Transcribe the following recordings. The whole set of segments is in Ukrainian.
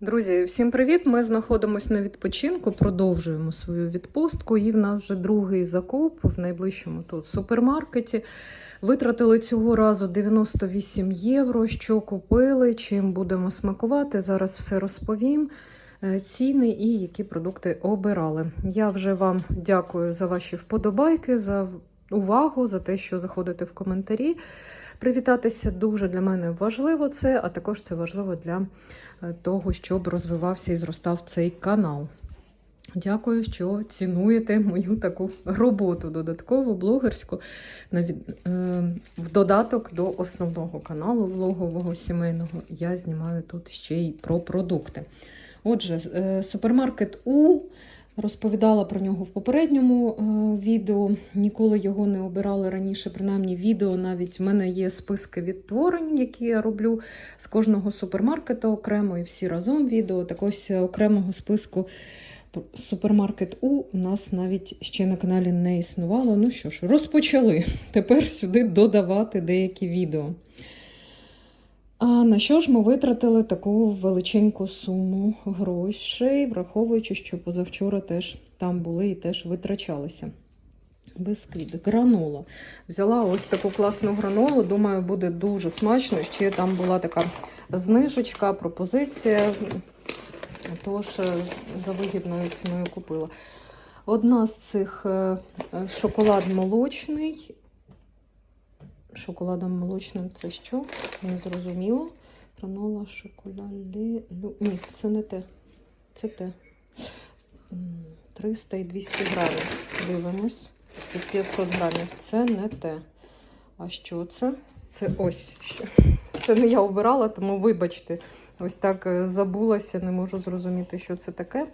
Друзі, всім привіт! Ми знаходимося на відпочинку, продовжуємо свою відпустку. І в нас вже другий закуп в найближчому тут супермаркеті. Витратили цього разу 98 євро. Що купили, чим будемо смакувати. Зараз все розповім. е, Ціни і які продукти обирали. Я вже вам дякую за ваші вподобайки, за увагу, за те, що заходите в коментарі. Привітатися дуже для мене важливо це, а також це важливо для е, того, щоб розвивався і зростав цей канал. Дякую, що цінуєте мою таку роботу додаткову, блогерську, е, в додаток до основного каналу влогового сімейного. Я знімаю тут ще й про продукти. Отже, е, супермаркет У. Розповідала про нього в попередньому е, відео. Ніколи його не обирали раніше. Принаймні, відео навіть в мене є списки відтворень, які я роблю з кожного супермаркета окремо, і всі разом відео. Так ось е, окремого списку супермаркет у нас навіть ще на каналі не існувало. Ну що ж, розпочали. Тепер сюди додавати деякі відео. А на що ж ми витратили таку величеньку суму грошей, враховуючи, що позавчора теж там були і теж витрачалися. Бисквіт, гранола. Взяла ось таку класну гранолу. Думаю, буде дуже смачно. Ще там була така знижечка, пропозиція. Тож е, за вигідною ціною купила. Одна з цих е, шоколад молочний. Шоколадом молочним це що? Не зрозуміло. Гранола, шоколаді. лю- Ні, це не те. Це те. 300 і 200 грамів. Дивимось. Тут 500 грамів. Це не те. А що це? Це ось що. Це не я обирала, тому вибачте. Ось так е, забулася, не можу зрозуміти, що це таке.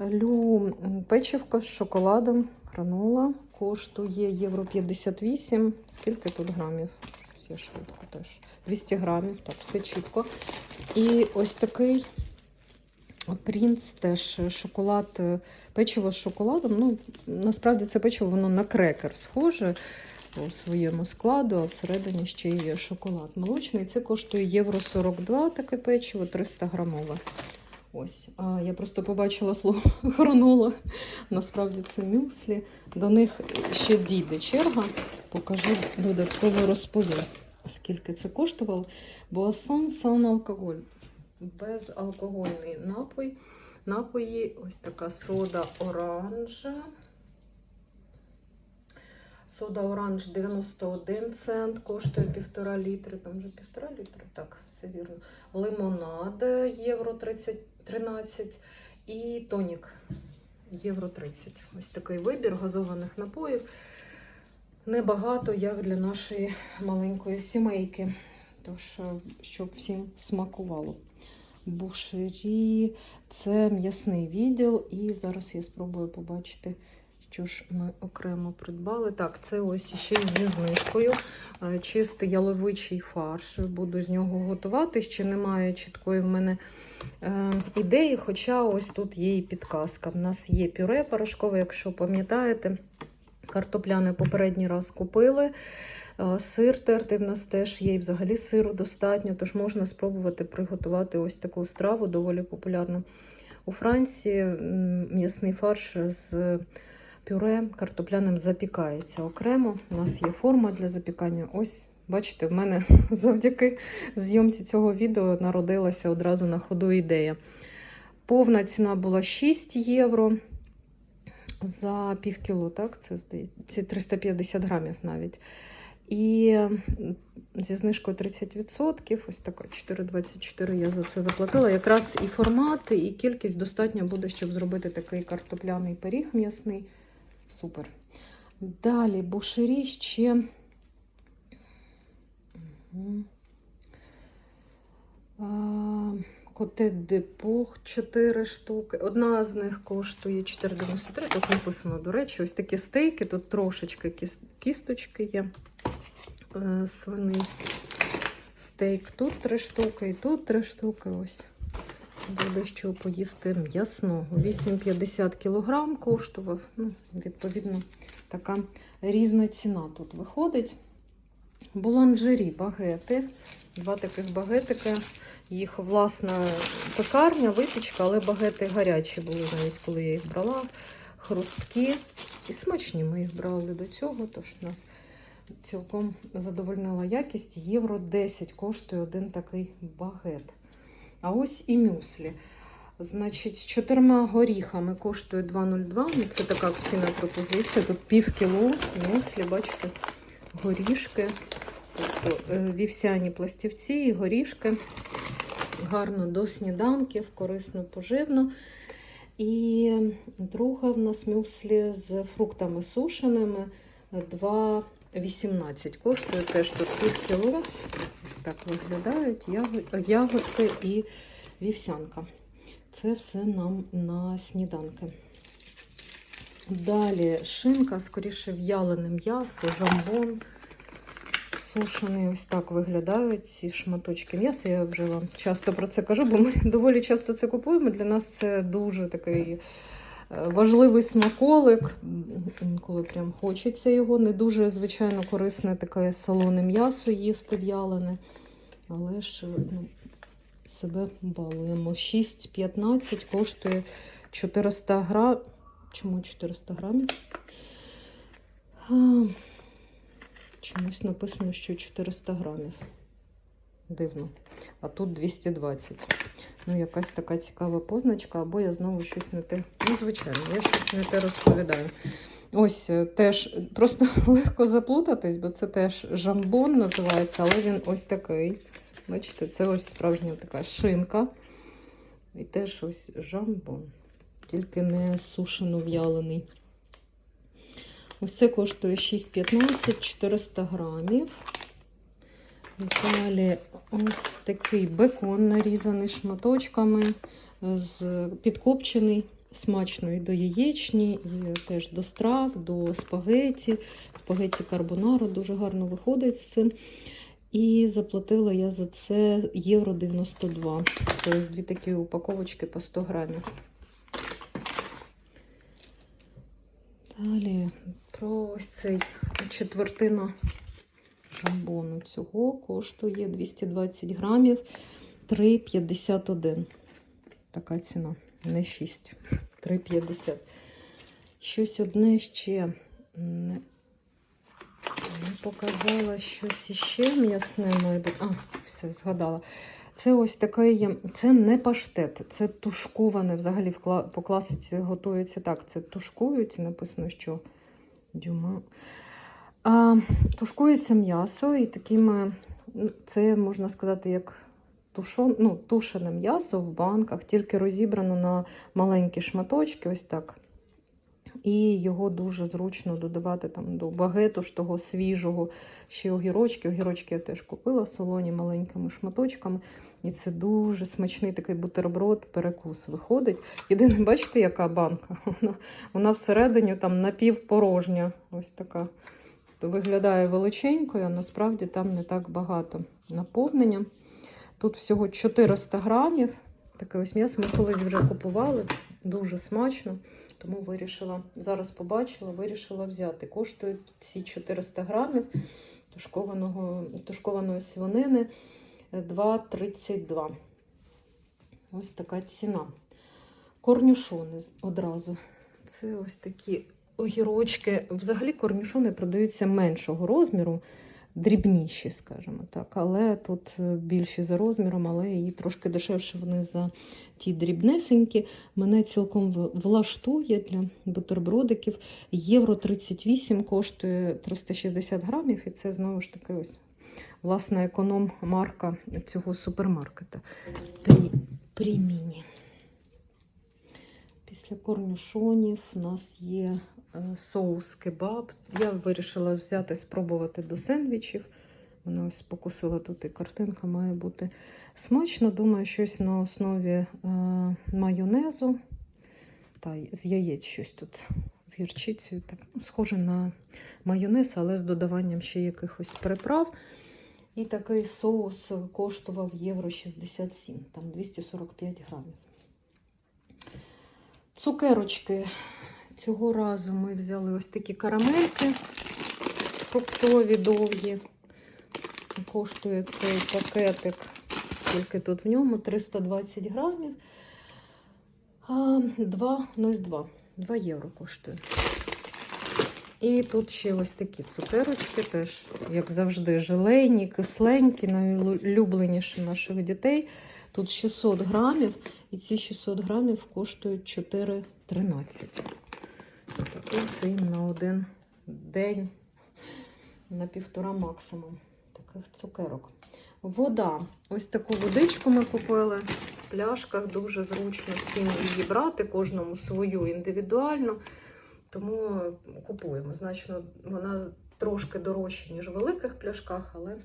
Лю м, печивко з шоколадом, гранола. Коштує євро 58. Скільки тут грамів? Щось швидко теж. 200 грамів, так, все чітко. І ось такий принц теж шоколад, е, печиво з шоколадом. Ну, насправді це печиво воно на крекер схоже по своєму складу, а всередині ще є шоколад молочний. Це коштує євро 42 таке печиво, 300 грамове. Ось, а я просто побачила слово гранола. Насправді це мюслі. До них ще дійде черга. Покажу додатково розповім, скільки це коштувало. Боасон сан алкоголь. Безалкогольний напой. Напої, ось така сода оранжа. Сода оранж 91 цент, коштує півтора літри. Там вже півтора літри, так, все вірно. Лимонад євро 30, 13 і тонік євро 30. Ось такий вибір газованих напоїв. Небагато, як для нашої маленької сімейки. Тож, е, щоб всім смакувало. Бушері це м'ясний відділ, і зараз я спробую побачити, що ж ми окремо придбали. Так, це ось ще зі знижкою. Е, Чистий яловичий фарш. Буду з нього готувати. Ще немає чіткої в мене ідеї, хоча ось тут є і підказка. В нас є пюре порошкове, якщо пам'ятаєте. Картопляне попередній раз купили. Е, Сир терти в нас теж є, і взагалі сиру достатньо, тож можна спробувати приготувати ось таку страву, доволі популярну у Франції. М'ясний фарш з пюре картопляним запікається окремо. У нас є форма для запікання. Ось, бачите, в мене завдяки зйомці цього відео народилася одразу на ходу ідея. Повна ціна була 6 євро за пів кіло, так? Це здається, 350 грамів навіть. І зі знижкою 30%, ось така 4,24 я за це заплатила. Якраз і формат, і кількість достатньо буде, щоб зробити такий картопляний пиріг м'ясний. Супер. Далі бушері ще. Коте депох 4 штуки. Одна з них коштує 4,93. Тут написано, до речі, ось такі стейки. Тут трошечки кісточки є. Е, Свиний стейк. Тут 3 штуки, і тут 3 штуки. Ось. Буде що поїсти м'ясного. 8,50 кг коштував. Ну, відповідно, така різна ціна тут виходить. Буланжері, багети. Два таких багетики. їх власна пекарня, випічка, але багети гарячі були, навіть коли я їх брала. Хрусткі. І смачні ми їх брали до цього, тож нас цілком задовольнила якість. Євро 10 коштує один такий багет. А ось і мюслі. Значить, з чотирма горіхами коштує 2,02. Ну, Це така акційна пропозиція. Тут пів кіло мюслі, бачите, горішки, тобто е, вівсяні пластівці і горішки. Гарно до сніданків, корисно, поживно. І друга в нас мюслі з фруктами сушеними 2,18 коштує теж тут пів. Ось так виглядають яго- ягодки і вівсянка. Це все нам на сніданки. Далі шинка, скоріше в'ялене м'ясо, жамбон. Сушений, ось так виглядають ці шматочки м'яса. Я вже вам часто про це кажу, бо ми доволі часто це купуємо. Для нас це дуже такий е, важливий смаколик. Інколи прям хочеться його. Не дуже, звичайно, корисне таке солоне м'ясо їсти в'ялене. Але ж ну, себе балуємо. 6,15 коштує 400 грам. Чому 400 грамів? А, Чомусь написано, що 400 грамів. Дивно. А тут 220. Ну, якась така цікава позначка, або я знову щось не те. Ну, звичайно, я щось не те розповідаю. Ось е, теж просто легко заплутатись, бо це теж жамбон називається, але він ось такий. Бачите, це ось справжня така шинка. І теж ось жамбон. Тільки не сушено в'ялений. Ось це коштує 6,15, 400 грамів. Далі ось такий бекон нарізаний шматочками, підкопчений, смачно і до яєчні, і теж до страв, до спагеті. Спагеті карбонару дуже гарно виходить з цим. І заплатила я за це євро 92. Це ось дві такі упаковочки по 100 грамів. Далі про ось цей четвертина жамбону цього коштує 220 грамів 3,51. Така ціна, не 6, 3,50. Щось одне ще не, показала щось іще м'ясне, має бути. А, все, згадала. Це ось такий, це не паштет, це тушковане. Взагалі по класиці готується так. Це тушкують, написано, що дюма. А, тушкується м'ясо і такими, ну, це можна сказати, як тушон, ну, тушене м'ясо в банках, тільки розібрано на маленькі шматочки, ось так. І його дуже зручно додавати там до багету ж того свіжого, ще огірочки. Огірочки я теж купила солоні маленькими шматочками. І це дуже смачний такий бутерброд, перекус виходить. Єдине, бачите, яка банка? Вона, вона всередині там напівпорожня. Ось така. Виглядає величенькою, а насправді там не так багато наповнення. Тут всього 400 грамів. Таке ось м'ясо ми колись вже купували. Це дуже смачно. Тому вирішила, зараз побачила, вирішила взяти. Коштують ці 400 грамів тушкованого, тушкованої свинини 2,32. Ось така ціна. Корнюшони одразу. Це ось такі огірочки. Взагалі корнюшони продаються меншого розміру, дрібніші, скажімо так. Але тут е, більші за розміром, але і трошки дешевше вони за ті дрібнесенькі. Мене цілком влаштує для бутербродиків. Євро 38 коштує 360 грамів, і це знову ж таки ось власна економ-марка цього супермаркета. Прі, Пріміні. Після корнюшонів у нас є соус кебаб. Я вирішила взяти, спробувати до сендвічів. Вона ось покусила тут і картинка має бути смачно. Думаю, щось на основі е, майонезу та з яєць щось тут з гірчицею. Так, ну, схоже на майонез, але з додаванням ще якихось приправ. І такий соус коштував євро 67, там 245 грамів. Цукерочки. Цього разу ми взяли ось такі карамельки фруктові довгі. Коштує цей пакетик скільки тут в ньому, 320 грамів. 2,02. 2 євро коштує. І тут ще ось такі цукерочки, теж, як завжди, желейні, кисленькі, найулюбленіші наших дітей. Тут 600 грамів, і ці 600 грамів коштують 4,13. Такий це їм на один день, на півтора максимум таких цукерок. Вода. Ось таку водичку ми купили в пляшках. Дуже зручно всім її брати, кожному свою індивідуально. Тому купуємо. Значно, вона трошки дорожча, ніж в великих пляшках, але,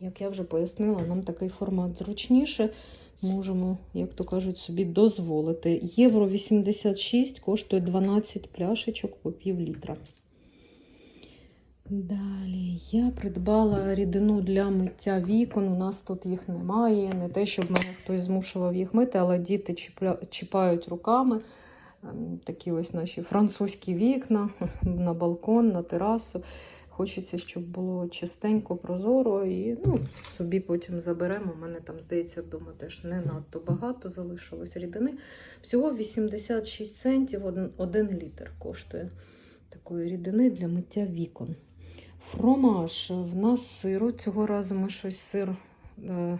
як я вже пояснила, нам такий формат зручніше. Можемо, як то кажуть, собі дозволити. Євро 86 коштує 12 пляшечок по пів літра. Далі я придбала рідину для миття вікон. У нас тут їх немає. Не те, щоб мене хтось змушував їх мити, але діти чіпають руками. Ем, Такі ось наші французькі вікна на балкон, на терасу. Хочеться, щоб було чистенько, прозоро, і ну, собі потім заберемо. У мене там, здається, вдома теж не надто багато залишилось рідини. Всього 86 центів один, один літр коштує такої рідини для миття вікон. Фромаж. В нас сиру. Цього разу ми щось сир е,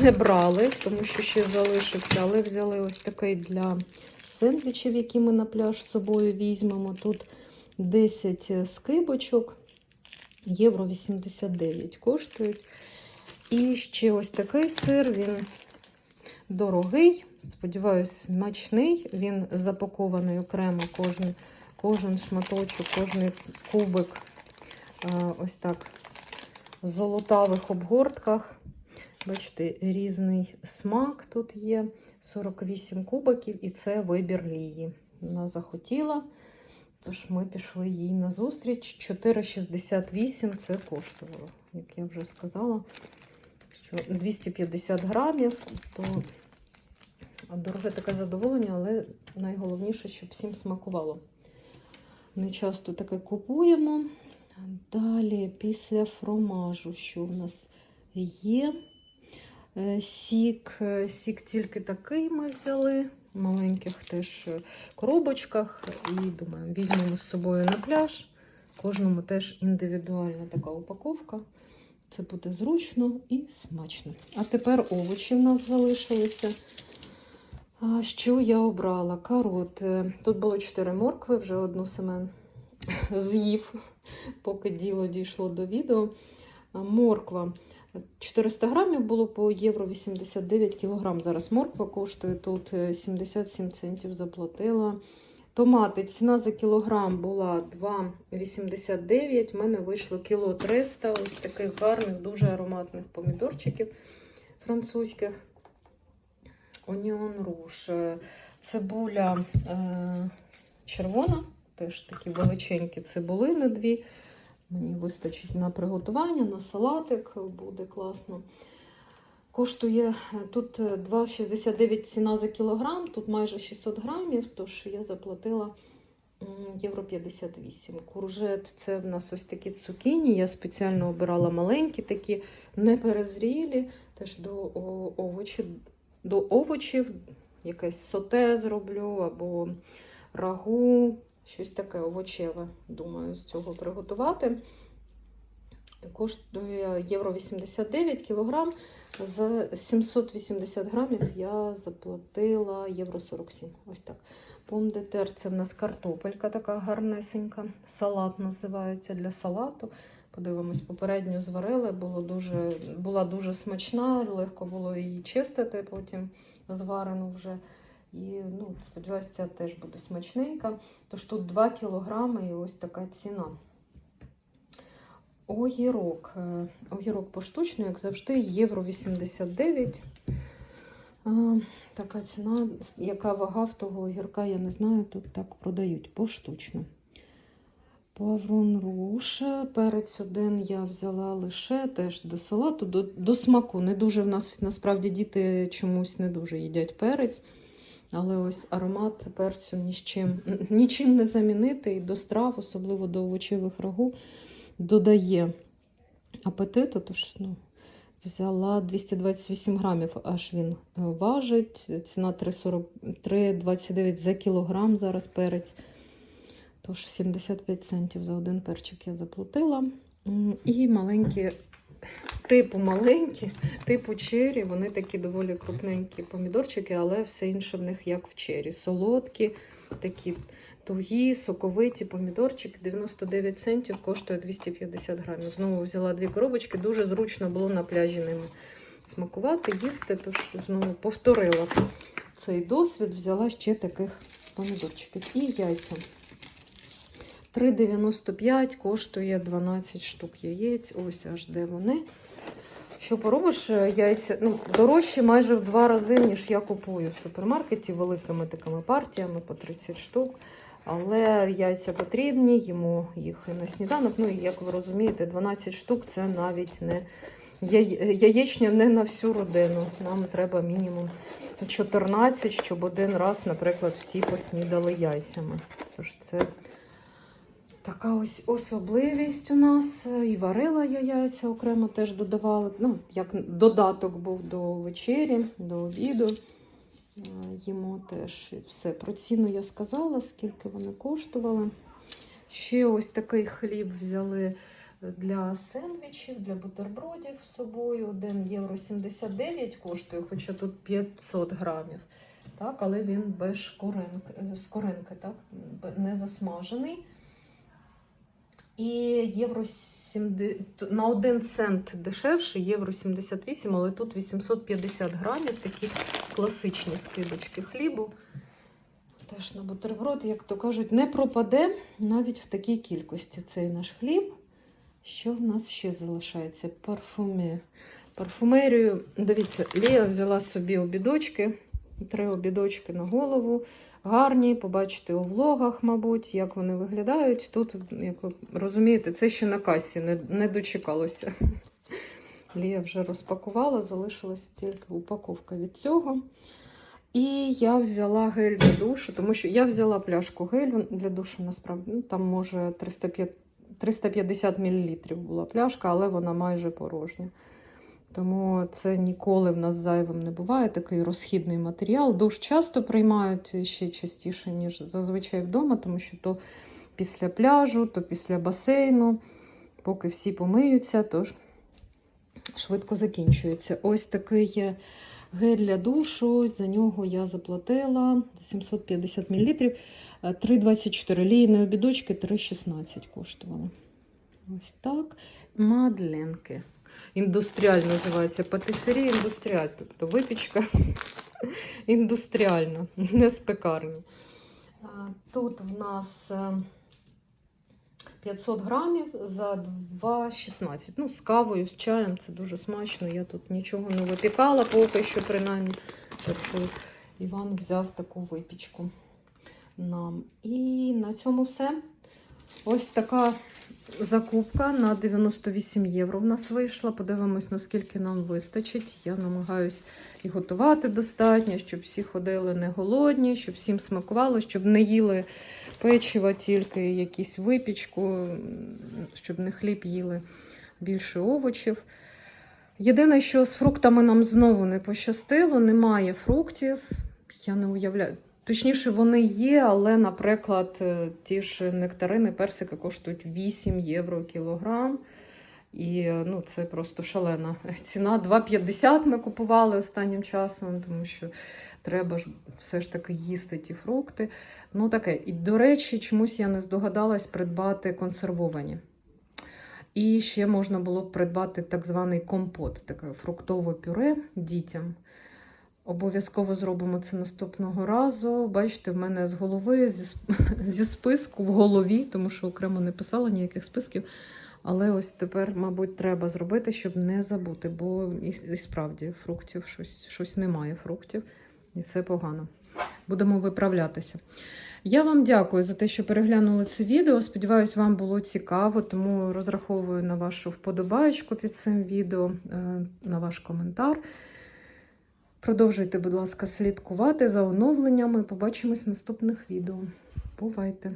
не брали, тому що ще залишився, але взяли ось такий для сендвічів, які ми на пляж з собою візьмемо. Тут 10 скибочок, євро 89 коштують. І ще ось такий сир, він дорогий, сподіваюсь, смачний. Він запакований окремо кожен, кожен шматочок, кожен кубик. е, Ось так в золотавих обгортках. Бачите, різний смак тут є. 48 кубиків, і це вибір Лії. Вона захотіла, тож ми пішли їй на зустріч. 4,68 це коштувало, як я вже сказала, що 250 грамів, то дороге таке задоволення, але найголовніше, щоб всім смакувало. Не часто таке купуємо. Далі, після фромажу, що в нас є? Е, Сік, сік тільки такий ми взяли, маленьких теж е, коробочках. І думаю, візьмемо з собою на пляж. Кожному теж індивідуальна така упаковка. Це буде зручно і смачно. А тепер овочі в нас залишилися. Що я обрала? Карот. Е, Тут було 4 моркви, вже одну Семен з'їв, поки діло дійшло до відео. Морква. 400 грамів було по євро 89 кілограм. Зараз морква коштує тут е, 77 центів заплатила. Томати, ціна за кілограм була 2,89. У мене вийшло кіло 300 ось таких гарних, дуже ароматних помідорчиків французьких. Оніон руш. Е, Цибуля е, червона, теж такі величенькі цибулини дві. Мені вистачить на приготування, на салатик буде класно. Коштує е, тут е, 2,69 ціна за кілограм, тут майже 600 грамів, тож я заплатила євро 58. Куржет це в нас ось такі цукіні. Я спеціально обирала маленькі, такі неперезрілі, теж до овочів, до овочів якесь соте зроблю або рагу. Щось таке овочеве, думаю, з цього приготувати. Коштує євро 89 кілограм. За 780 грамів я заплатила євро 47. Ось так. Помдетер це в нас картопелька така гарнесенька. Салат називається для салату. Подивимось, попередньо зварили, було дуже, була дуже смачна, легко було її чистити, потім зварену вже. І ну, сподіваюся, ця теж буде смачненька. Тож тут 2 кілограми і ось така ціна. Огірок. Е, Огірок поштучно, як завжди, євро 89. Така ціна, яка вага в того огірка, я не знаю, тут так продають поштучно. Паврон руш. Перець один я взяла лише теж до салату, до, до смаку. Не дуже в нас насправді діти чомусь не дуже їдять перець. Але ось аромат перцю ні з чим, нічим не замінити і до страв, особливо до овочевих рагу, додає апетиту. Тож, ну, Взяла 228 грамів, аж він е, важить. Ціна 3,29 за кілограм зараз перець. Тож 75 центів за один перчик я заплатила. І маленькі, типу маленькі, типу чері, вони такі доволі крупненькі помідорчики, але все інше в них як в чері. Солодкі, такі тугі, соковиті помідорчики. 99 центів коштує 250 грамів. Знову взяла дві коробочки, дуже зручно було на пляжі ними смакувати, їсти. Тож знову повторила цей досвід, взяла ще таких помідорчиків. І яйця. 3,95 коштує 12 штук яєць. Ось аж де вони. Що поробиш, е, яйця ну, дорожчі майже в два рази, ніж я купую в супермаркеті великими такими партіями по 30 штук. Але яйця потрібні, їмо їх і на сніданок. Ну і як ви розумієте, 12 штук це навіть не яє- яєчня не на всю родину. Нам треба мінімум 14, щоб один раз, наприклад, всі поснідали яйцями. Тож це така ось особливість у нас. І варила я яйця окремо теж додавала. Ну, як додаток був до вечері, до обіду. Е, Їмо теж все. Про ціну я сказала, скільки вони коштували. Ще ось такий хліб взяли для сендвічів, для бутербродів з собою. 1 євро 79 коштує, хоча тут 500 грамів. Так, але він без шкоринки, е, з так, не засмажений. І євро 70, на 1 цент дешевше, євро 78, але тут 850 грамів, такі класичні скидочки хлібу. Теж на бутерброд, як то кажуть, не пропаде навіть в такій кількості цей наш хліб. Що в нас ще залишається? Парфумер. Парфумерію. Дивіться, Лія взяла собі обідочки, три обідочки на голову. Гарні, побачите у влогах, мабуть, як вони виглядають. Тут, як ви розумієте, це ще на касі не, не дочекалося. Лія вже розпакувала, залишилась тільки упаковка від цього. І я взяла гель для душу, тому що я взяла пляшку гелю для душу, насправді. Ну, там, може, 305 350 мл була пляшка, але вона майже порожня. Тому це ніколи в нас зайвим не буває. Такий розхідний матеріал. Душ часто приймають ще частіше, ніж зазвичай вдома, тому що то після пляжу, то після басейну, поки всі помиються, тож швидко закінчується. Ось такий є гель для душу. За нього я заплатила 750 мл. 3,24 лійної обідочки, 3,16 коштували. Ось так. Мадленки. Індустріаль називається патисерія індустріаль, тобто випічка індустріальна, не з пекарні. Тут в нас е, 500 грамів за 2,16. Ну, з кавою, з чаєм це дуже смачно. Я тут нічого не випікала поки що, принаймні. Так Іван взяв таку випічку нам. І на цьому все. Ось така закупка на 98 євро в нас вийшла. Подивимось, наскільки нам вистачить. Я намагаюсь і готувати достатньо, щоб всі ходили не голодні, щоб всім смакувало, щоб не їли печива, тільки якісь випічку, щоб не хліб їли більше овочів. Єдине, що з фруктами нам знову не пощастило, немає фруктів. Я не уявляю. Точніше, вони є, але, наприклад, е, ті ж нектарини, персики коштують 8 євро кілограм. І е, ну, це просто шалена ціна. 2,50 ми купували останнім часом, тому що треба ж все ж таки їсти ті фрукти. Ну таке. І, до речі, чомусь я не здогадалась придбати консервовані. І ще можна було б придбати так званий компот, таке фруктове пюре дітям. Обов'язково зробимо це наступного разу. Бачите, в мене з голови, зі, зі списку в голові, тому що окремо не писала ніяких списків. Але ось тепер, мабуть, треба зробити, щоб не забути, бо і, і справді фруктів щось, щось немає фруктів, і це погано. Будемо виправлятися. Я вам дякую за те, що переглянули це відео. Сподіваюсь, вам було цікаво, тому розраховую на вашу вподобаєчку під цим відео, е, на ваш коментар. Продовжуйте, будь ласка, слідкувати за оновленнями. Побачимось в наступних відео. Бувайте!